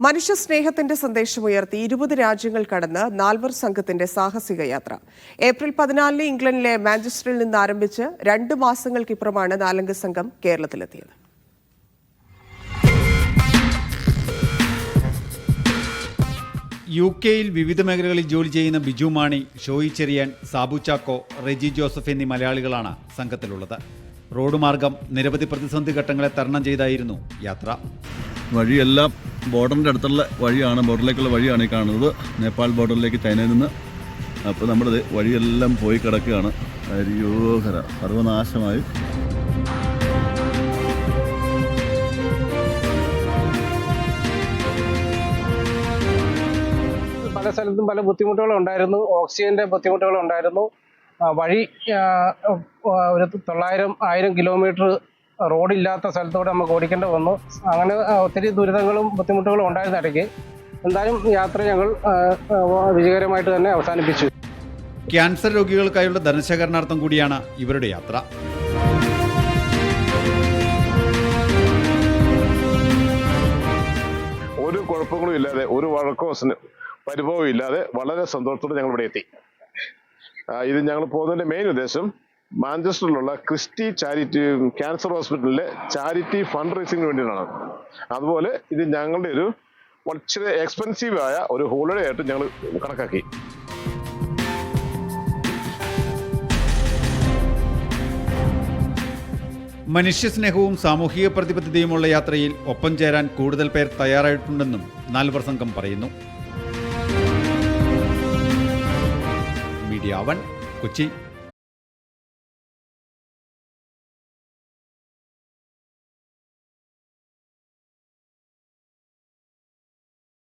മനുഷ്യ സ്നേഹത്തിന്റെ സന്ദേശമുയർത്തി ഇരുപത് രാജ്യങ്ങൾ കടന്ന് നാൽവർ സംഘത്തിന്റെ സാഹസിക യാത്ര. ഏപ്രിൽ പതിനാലിന് ഇംഗ്ലണ്ടിലെ മാഞ്ചസ്റ്ററിൽ നിന്ന് ആരംഭിച്ച് രണ്ട് മാസങ്ങൾക്കിപ്പുറമാണ് നാലംഗ സംഘം കേരളത്തിലെത്തിയത്. യു കെയിൽ വിവിധ മേഖലകളിൽ ജോലി ചെയ്യുന്ന ബിജു മാണി ഷോയി ചെറിയാൻ സാബു ചാക്കോ റെജി ജോസഫ് എന്നീ മലയാളികളാണ് സംഘത്തിലുള്ളത്. റോഡ് മാർഗം നിരവധി പ്രതിസന്ധി ഘട്ടങ്ങളെ തരണം ചെയ്തായിരുന്നു യാത്ര. വഴിയെല്ലാം ബോർഡറിന്റെ അടുത്തുള്ള വഴിയാണ് ബോർഡറിലേക്കുള്ള വഴിയാണ് ഈ കാണുന്നത്. നേപ്പാൾ ബോർഡറിലേക്ക് ചൈനയിൽ നിന്ന്. അപ്പോൾ നമ്മുടെ വഴിയെല്ലാം പോയി കിടക്കുകയാണ്. അരിയോഹര സർവനാശമായി. പല സ്ഥലത്തും പല ബുദ്ധിമുട്ടുകളും ഉണ്ടായിരുന്നു ഓക്സിജന്റെ ബുദ്ധിമുട്ടുകളുണ്ടായിരുന്നു. വഴി ഒരു തൊള്ളായിരം ആയിരം കിലോമീറ്റർ റോഡില്ലാത്ത സ്ഥലത്തൂടെ നമുക്ക് ഓടിക്കേണ്ടി വന്നു. അങ്ങനെ ഒത്തിരി ദുരിതങ്ങളും ബുദ്ധിമുട്ടുകളും ഉണ്ടായിരുന്ന ഇടയ്ക്ക് എന്തായാലും യാത്ര ഞങ്ങൾ വിജയകരമായിട്ട് തന്നെ അവസാനിപ്പിച്ചു. ക്യാൻസർ രോഗികൾക്കായുള്ള ധനശേഖരണാർത്ഥം കൂടിയാണ് ഇവരുടെ യാത്ര. ഒരു കുഴപ്പങ്ങളും ഇല്ലാതെ ഒരു വഴക്കോ പരിഭവവും ഇല്ലാതെ വളരെ സന്തോഷത്തോടെ ഞങ്ങൾ ഇവിടെ എത്തി ഇത് ഞങ്ങൾ പോകുന്നതിന്റെ മെയിൻ ഉദ്ദേശം മാഞ്ചസ്റ്ററിലുള്ള ക്രിസ്റ്റി ചാരിറ്റി ക്യാൻസർ ഹോസ്പിറ്റലിലെ ചാരിറ്റി ഫണ്ട് റേസിംഗിന് വേണ്ടിയിട്ടാണ്. അതുപോലെ ഇത് ഞങ്ങളുടെ ഒരു വളരെ എക്സ്പെൻസീവ് ആയ ഒരു ഹോളിഡേ ആയിട്ട് ഞങ്ങൾ കണക്കാക്കി. മനുഷ്യസ്നേഹവും സാമൂഹിക പ്രതിബദ്ധതയുമുള്ള യാത്രയിൽ ഒപ്പം ചേരാൻ കൂടുതൽ പേർ തയ്യാറായിട്ടുണ്ടെന്നും നാൽവർ സംഘം പറയുന്നു. Media one Kochi.